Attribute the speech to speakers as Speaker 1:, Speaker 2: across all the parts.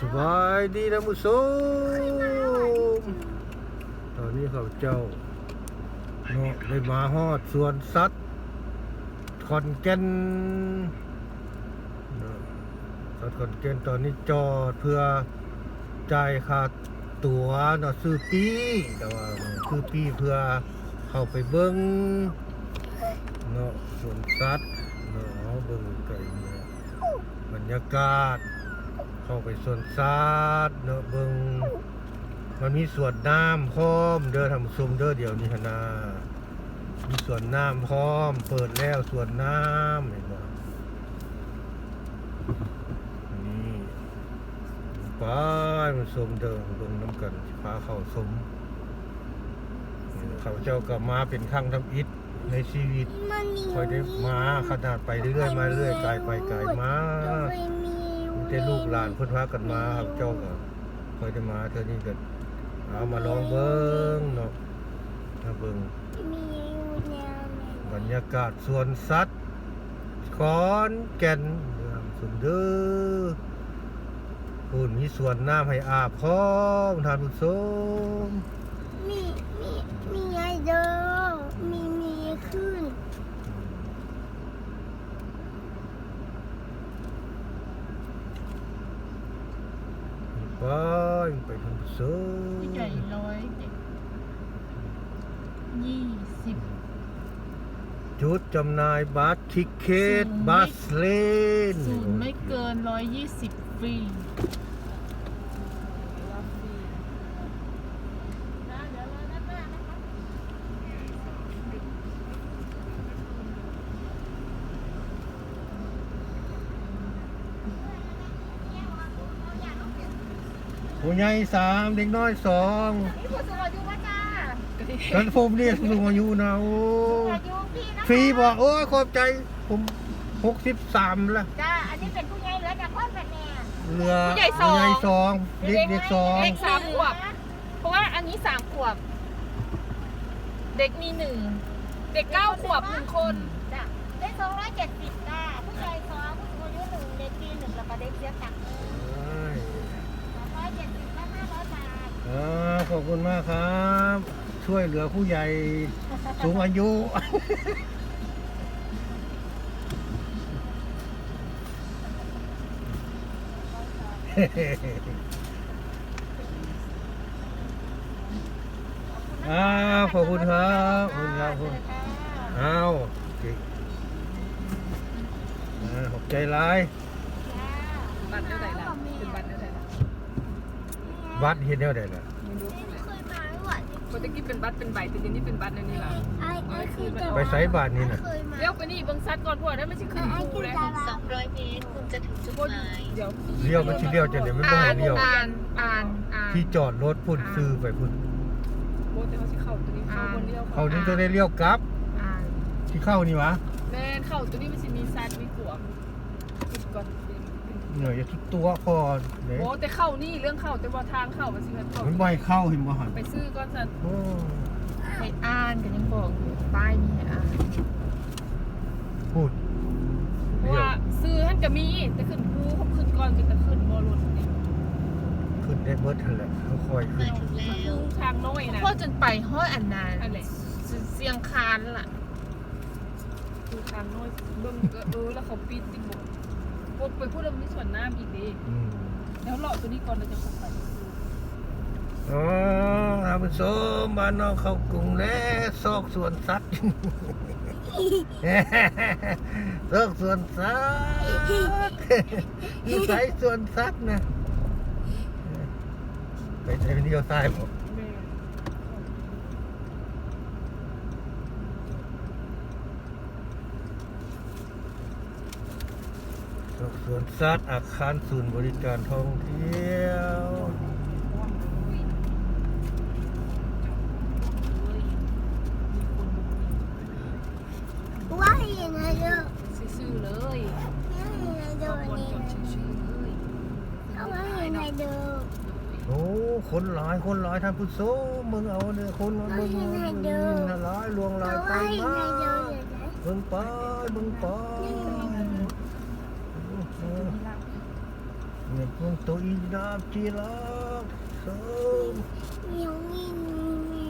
Speaker 1: ส
Speaker 2: บายดีนะมุโซมตอนนี้เขาเจ้าเนาะได้มาฮอดสวนสัตว์ขอนแก่นสัตว์ขอนแก่นตอนนี้จอดเพื่อจ่ายค่าตั๋วเนาะซื้อปีแต่ว่าซื้อปีเพื่อเข้าไปเบิ้งเนาะสวนสัตว์เนาะเอาเบิ้งไก่เนี่ยบรรยากาศ เข้าไปสวนสัตว์เนาะเบิงมันมีสวนน้ำพร้อม เด้อทำซุมเด้อเดี๋ยวนี้หนนามีสวนน้ำพร้อม เปิดแล้วสวนน้ำเห็นบ่นี่ไปมันสมเด้อเบิ่งน้ำกันสิพาเข้าสม เขาเจ้าก็มาเป็นครั้งทำอิฐในชีวิต
Speaker 1: มันมี
Speaker 2: คอยได้มาขนาดไปเรื่อยๆมาเรื่อยไกลไปไกลมา
Speaker 1: ไม่มี
Speaker 2: มี แต่ลูกหลานเพิ่นพากันมาครับเจ้าก็คอยได้มาเท่านี้ก็เอามาลองเบิ่งเนาะมาเบิ่ง
Speaker 1: มีแนว
Speaker 2: บรรยากาศสวนสัตว์ขอนแก่นเมืองสุนเด้อพูนมีสวนน้ำให้อาบพร้อมท่านผู้ชม
Speaker 1: มีมีมีไงเด้อมีมีขึ้น
Speaker 2: ไป ไปท่านผู้ชม
Speaker 3: ผู้ใหญ่ร้อยเด็กยี่สิบ
Speaker 2: จุดจำหน่ายบัตรทิเกต
Speaker 3: ศูนย์
Speaker 2: บัสเลน
Speaker 3: ศูนย์ไม่เกินร้อยยี่สิบฟรี
Speaker 2: ผู้ใหญ่สามเด็กน้อยสอง
Speaker 1: นี่ผู้สูงอายุว่าจ้า
Speaker 2: กันผมเรียกสูงอายุนะโอ้
Speaker 1: อายุพี่นะ
Speaker 2: ฟรีบอกโอ้ยขอบใจผมหกสิบสามละ
Speaker 1: จ้าอันนี้เป็นผู้ใหญ่เหลือจากพ่อเป็นแม่
Speaker 2: เรือ
Speaker 3: ผู้ใหญ่สอง
Speaker 2: ผู้ใหญ่สองเด็กเด็กสอง
Speaker 3: เด็กสามขวบ เพราะว่าอันนี้สามขวบ เด็กมีหนึ่ง เด็กเก้าขวบหนึ่งคน
Speaker 1: อบคุ
Speaker 2: ณมากครับ ช่วยเหลือผู้ใหญ่สูงอายุ อ้าวขอบคุณครับขอบคุณครับขอบคุณอ้าวเก่งอ่าขอบใจร้าย
Speaker 3: บัตรเท่าไหร่ล่ะเป็นบัตรเท่าไหร่ล่ะ
Speaker 2: วัดเฮ็ดแนวใดล่ะ
Speaker 3: ไม่รู้
Speaker 1: เคยมา ไม่หวาน
Speaker 3: ปกติเป็นบัตรเป็นใบแต่เดี๋ยวนี้เป็นบัตรในนี่ล่ะ
Speaker 1: ไอ้ไอ้คือจะ
Speaker 2: ไปไสบาทนี่น่ะ
Speaker 1: เคยมา
Speaker 3: เลี้ยวไปนี่เบิ่งซัดก่อนพวกนั้นไม่ใช่ขึ้น
Speaker 1: ไอ้
Speaker 3: ภู
Speaker 1: คือ
Speaker 3: เลย
Speaker 1: จะรับ
Speaker 4: สองร้อยเมตรคุณจะถึงจุด
Speaker 3: พวก
Speaker 4: หมาย
Speaker 3: เดี๋ยว
Speaker 2: เลี้ยวมันสิเลี้ยวจังได๋มันบ่
Speaker 3: อ่า
Speaker 2: ให้
Speaker 3: น
Speaker 2: เลี้ยว
Speaker 3: อ่านอ่านอ่าน
Speaker 2: ที่จอดรถพุ่นซื้อไปพุ่น
Speaker 3: โบแต่เขาสิเข้าตัวนี้เข้าบนเลี้ยว
Speaker 2: เขานี่จะได้เลี้ยวกลับ
Speaker 3: อ่าน
Speaker 2: ที่เข้านี่วะ
Speaker 3: แม่นเข้าตัวนี้มันจะมีซัดมีขวบปิดก่อน
Speaker 2: เหนื่อยจะทุกตัวพอเด้
Speaker 3: โอ้แต่เข้านี่เรื่องเข้าแต่ว่าทางเข้ามันสิมันเข้า
Speaker 2: มันบ่ให้เข้าเห็นบ่หั่น
Speaker 3: ไปซื้อก่อนสัน
Speaker 2: โอ้
Speaker 3: ให้อ่านกันยังบอกอยู่ป้ายมีให้อ่าน
Speaker 2: พูด
Speaker 3: เพราะว่าซื้อท่านก็มีแต่ขึ้นภูเขาขึ้นก่อนเป็นแต่ขึ้นบอลรถนี่
Speaker 2: ขึ้นได้เบิดหั่นแหละเขาคอยขึ้น
Speaker 4: ถึงแล้ว
Speaker 3: ทางน้อยนะ
Speaker 5: พ่อจนไปห้อยอันนาน
Speaker 3: อะไร
Speaker 5: เสียงคานล่ะ
Speaker 3: คือทางน้อยเบิ่งก็เออแล้วเขาปิดติบอ กพวกไปพูดเรื่องนี้ส่วนน้ำอีกดิ
Speaker 2: อืม
Speaker 3: แล้วเลาะตัวนี้ก่อนเราจะเข้าไป
Speaker 2: อ๋อท่านผู้ชมบ้านนอกเข้ากรุงแล้วซอกสวนสัตว์ ซอกสวนสัตว์อยู่ไสสวนสัตว์นะ ไปใช้เลี้ยวซ้ายบ่
Speaker 3: แม่
Speaker 2: สวนสัตว์อาคารศูนย์บริการท่องเที่ยว
Speaker 1: ว่าอย่างไรเด้อ
Speaker 3: ซื่อๆเลย
Speaker 1: ว่าอย่างไรเด้อ
Speaker 3: วน
Speaker 1: นี่
Speaker 3: จนชื่อๆเลย
Speaker 1: เอาว่าอย่างไรเด้อ
Speaker 2: โอ้คนหลายคนหลายท่านผู้ชมมึงเอาเนี่ยคนมึงมึงหลายลวงหลายไปมา
Speaker 1: เบิ่งไร
Speaker 2: เบิ่งไป เบิ่งไปเนี่ยพวกตัวอีน้ำจีรักสอง
Speaker 1: nhiều nghìn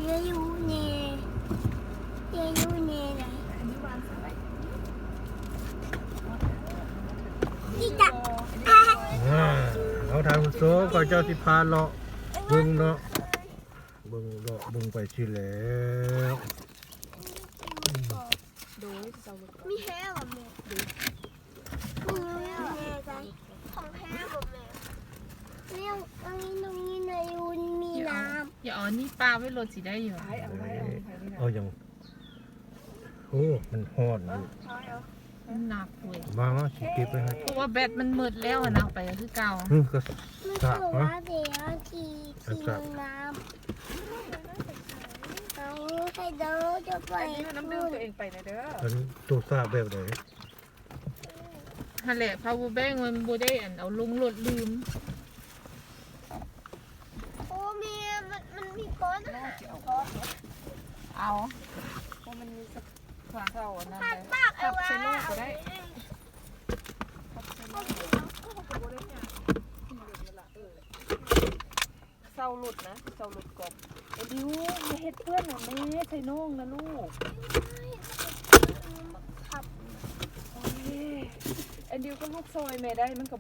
Speaker 1: nhiều yêu nè yêu nè này đi đặt
Speaker 2: อ่าเอาทางโซ่ก็เจ้าสิพาเลาะบิ่งเนาะเบิ่งเลาะบิ่งไปสิแล้ว
Speaker 1: mi heo à
Speaker 5: นี่ปลาไว้รถสิได้อยู่
Speaker 2: เอาอย่างโอ้มันฮอดอยู่
Speaker 5: มันหนักเว้ย
Speaker 2: มามาสิเก็บไปให้
Speaker 5: เพราะว่าแบตมันหมดแล้วอะนะเอาไปก็คือเก่า
Speaker 2: อือก็
Speaker 1: Nó
Speaker 2: Dạ,
Speaker 1: thử
Speaker 2: hả?
Speaker 1: quá để nó thì
Speaker 2: Dạ,
Speaker 1: thì
Speaker 2: dạ.
Speaker 1: mình làm Không, cái đó cho
Speaker 3: อัน
Speaker 1: phải
Speaker 3: นี้น้ำดื่มตัวเองไปนะเด้อ
Speaker 2: อันนี้ตัวซาแบบไหน
Speaker 5: ฮันแหละพาวเวอร์แบงมันบ่ได้อันเอาลงรถลืม เอา
Speaker 3: เพราะมันมีสักฝาเท่านนั้น
Speaker 1: Phát
Speaker 3: เลย
Speaker 1: bạc
Speaker 3: Cặp
Speaker 1: ở
Speaker 3: xe lô
Speaker 1: bà
Speaker 3: của đấy. เศร้าหลุดนะเศร้าหลุดกบไอ้ดิวอย่าเฮ็ดเพื่อนนะแม่ใส่น้องนะลูกโอ้ยไอ้ดิวก็ลูกซอยแม่ได้มันก็